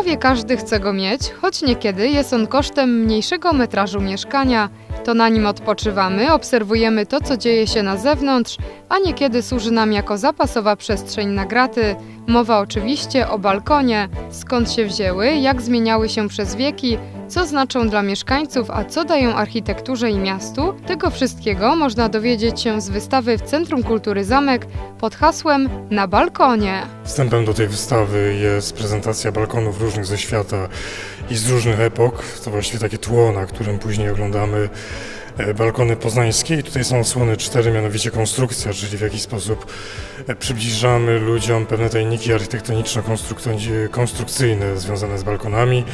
Prawie każdy chce go mieć, choć niekiedy jest on kosztem mniejszego metrażu mieszkania. To na nim odpoczywamy, obserwujemy to, co dzieje się na zewnątrz, a niekiedy służy nam jako zapasowa przestrzeń na graty. Mowa oczywiście o balkonie. Skąd się wzięły, jak zmieniały się przez wieki, co znaczą dla mieszkańców, a co dają architekturze i miastu, tego wszystkiego można dowiedzieć się z wystawy w Centrum Kultury Zamek pod hasłem Na balkonie. Wstępem do tej wystawy jest prezentacja balkonów różnych ze świata i z różnych epok. To właściwie takie tło, na którym później oglądamy balkony poznańskie. I tutaj są osłony cztery, mianowicie konstrukcja, czyli w jaki sposób e, przybliżamy ludziom pewne tajniki architektoniczno-konstrukcyjne związane z balkonami.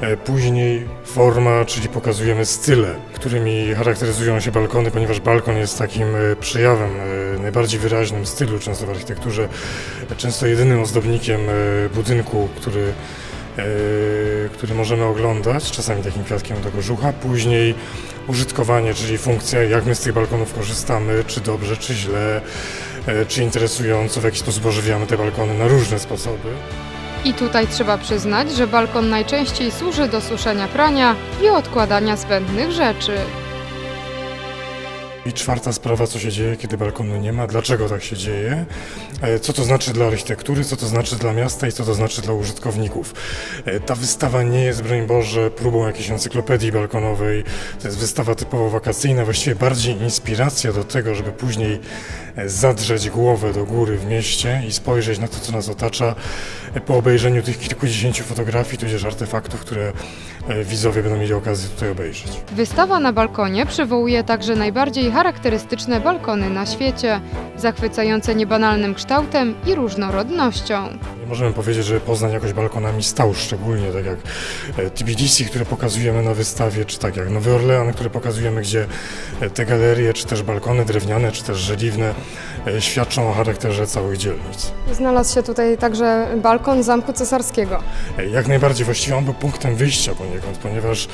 E, Później forma, czyli pokazujemy style, którymi charakteryzują się balkony, ponieważ balkon jest takim e, przejawem e, najbardziej wyraźnym stylu, często w architekturze, e, często jedynym ozdobnikiem e, budynku, który, e, który możemy oglądać, czasami takim kwiatkiem do kożucha. Później użytkowanie, czyli funkcja, jak my z tych balkonów korzystamy, czy dobrze, czy źle, e, czy interesująco, w jaki sposób ożywiamy te balkony na różne sposoby. I tutaj trzeba przyznać, że balkon najczęściej służy do suszenia prania i odkładania zbędnych rzeczy. I czwarta sprawa, co się dzieje, kiedy balkonu nie ma, dlaczego tak się dzieje, e, co to znaczy dla architektury, co to znaczy dla miasta? I co to znaczy dla użytkowników. E, Ta wystawa nie jest, broń Boże, próbą jakiejś encyklopedii balkonowej, to jest wystawa typowo wakacyjna, właściwie bardziej inspiracja do tego, żeby później e, zadrzeć głowę do góry w mieście i spojrzeć na to, co nas otacza po obejrzeniu tych kilkudziesięciu fotografii, tudzież artefaktów, które widzowie będą mieli okazję tutaj obejrzeć. Wystawa na balkonie przywołuje także najbardziej charakterystyczne balkony na świecie, zachwycające niebanalnym kształtem i różnorodnością. Nie możemy powiedzieć, że Poznań jakoś balkonami stał, szczególnie tak jak e, Tbilisi, które pokazujemy na wystawie, czy tak jak Nowy Orlean, które pokazujemy, gdzie e, te galerie, czy też balkony drewniane, czy też żeliwne e, świadczą o charakterze całych dzielnic. Znalazł się tutaj także balkon Zamku Cesarskiego. Jak najbardziej właściwie on był punktem wyjścia poniekąd, ponieważ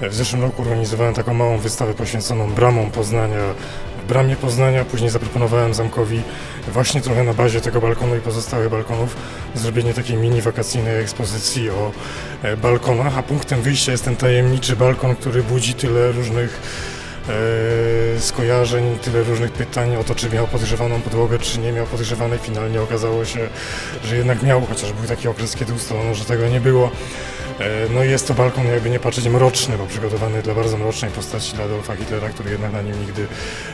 w zeszłym roku organizowałem taką małą wystawę poświęconą bramom Poznania, bramie Poznania, później zaproponowałem zamkowi właśnie trochę na bazie tego balkonu i pozostałych balkonów zrobienie takiej mini wakacyjnej ekspozycji o e, balkonach, a punktem wyjścia jest ten tajemniczy balkon, który budzi tyle różnych e, skojarzeń, tyle różnych pytań o to, czy miał podgrzewaną podłogę, czy nie miał podgrzewanej. Finalnie okazało się, że jednak miał, chociaż był taki okres, kiedy ustalono, że tego nie było. E, No i jest to balkon, jakby nie patrzeć, mroczny, bo przygotowany dla bardzo mrocznej postaci dla Adolfa Hitlera, który jednak na nim nigdy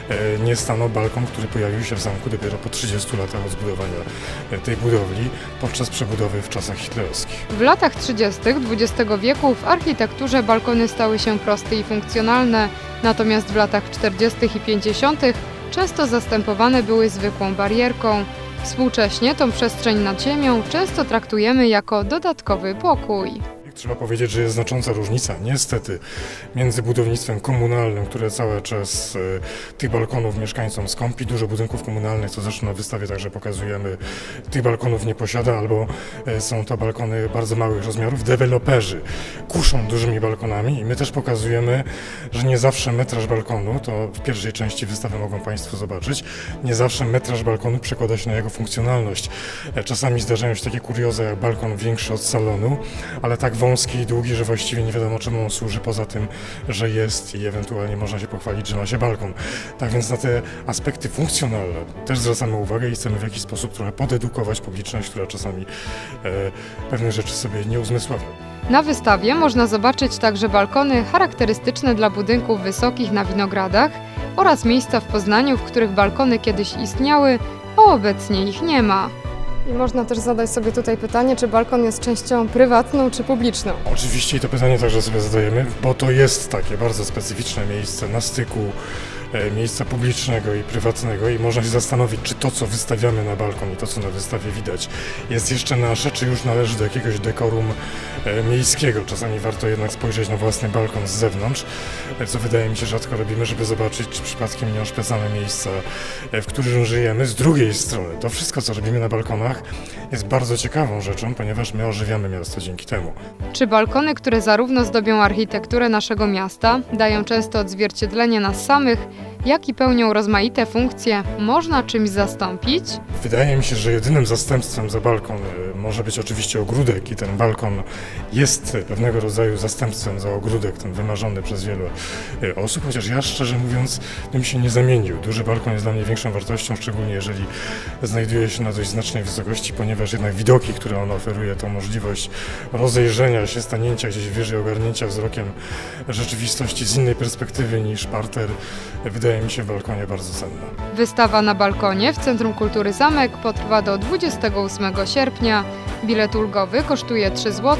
e, nie stanął. Balkon, który pojawił się w zamku dopiero po 30 latach od zbudowania e, tej budowli, podczas przebudowy w czasach hitlerowskich. W latach 30. XX wieku w architekturze balkony stały się proste i funkcjonalne, natomiast w latach 40. i 50. często zastępowane były zwykłą barierką. Współcześnie tą przestrzeń nad ziemią często traktujemy jako dodatkowy pokój. Trzeba powiedzieć, że jest znacząca różnica, niestety, między budownictwem komunalnym, które cały czas e, tych balkonów mieszkańcom skąpi. Dużo budynków komunalnych, co zresztą na wystawie także pokazujemy, tych balkonów nie posiada, albo e, są to balkony bardzo małych rozmiarów. Deweloperzy kuszą dużymi balkonami i my też pokazujemy, że nie zawsze metraż balkonu, to w pierwszej części wystawy mogą Państwo zobaczyć, nie zawsze metraż balkonu przekłada się na jego funkcjonalność. E, Czasami zdarzają się takie kurioza jak balkon większy od salonu, ale tak wąski i długi, że właściwie nie wiadomo czemu on służy, poza tym, że jest i ewentualnie można się pochwalić, że ma się balkon. Tak więc na te aspekty funkcjonalne też zwracamy uwagę i chcemy w jakiś sposób trochę podedukować publiczność, która czasami e, pewne rzeczy sobie nie uzmysławia. Na wystawie można zobaczyć także balkony charakterystyczne dla budynków wysokich na winogradach oraz miejsca w Poznaniu, w których balkony kiedyś istniały, a obecnie ich nie ma. I można też zadać sobie tutaj pytanie, czy balkon jest częścią prywatną czy publiczną. Oczywiście i to pytanie także sobie zadajemy, bo to jest takie bardzo specyficzne miejsce na styku miejsca publicznego i prywatnego i można się zastanowić, czy to, co wystawiamy na balkon i to, co na wystawie widać, jest jeszcze nasze, czy już należy do jakiegoś dekorum e, miejskiego. Czasami warto jednak spojrzeć na własny balkon z zewnątrz, e, co wydaje mi się rzadko robimy, żeby zobaczyć, czy przypadkiem nie oszpecamy miejsca, e, w którym żyjemy. Z drugiej strony, to wszystko, co robimy na balkonach, jest bardzo ciekawą rzeczą, ponieważ my ożywiamy miasto dzięki temu. Czy balkony, które zarówno zdobią architekturę naszego miasta, dają często odzwierciedlenie nas samych, jaki pełnią rozmaite funkcje, można czymś zastąpić? Wydaje mi się, że jedynym zastępstwem za balkon y, może być oczywiście ogródek i ten balkon jest pewnego rodzaju zastępstwem za ogródek, ten wymarzony przez wielu y, osób, chociaż ja szczerze mówiąc bym się nie zamienił. Duży balkon jest dla mnie większą wartością, szczególnie jeżeli znajduje się na dość znacznej wysokości, ponieważ jednak widoki, które on oferuje, to możliwość rozejrzenia się, stanięcia gdzieś wyżej, ogarnięcia wzrokiem rzeczywistości z innej perspektywy niż parter, wydaje mi się w balkonie bardzo cenna. Wystawa na balkonie w Centrum Kultury Zamek potrwa do 28 sierpnia. Bilet ulgowy kosztuje 3 zł,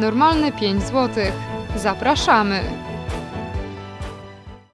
normalny 5 zł. Zapraszamy!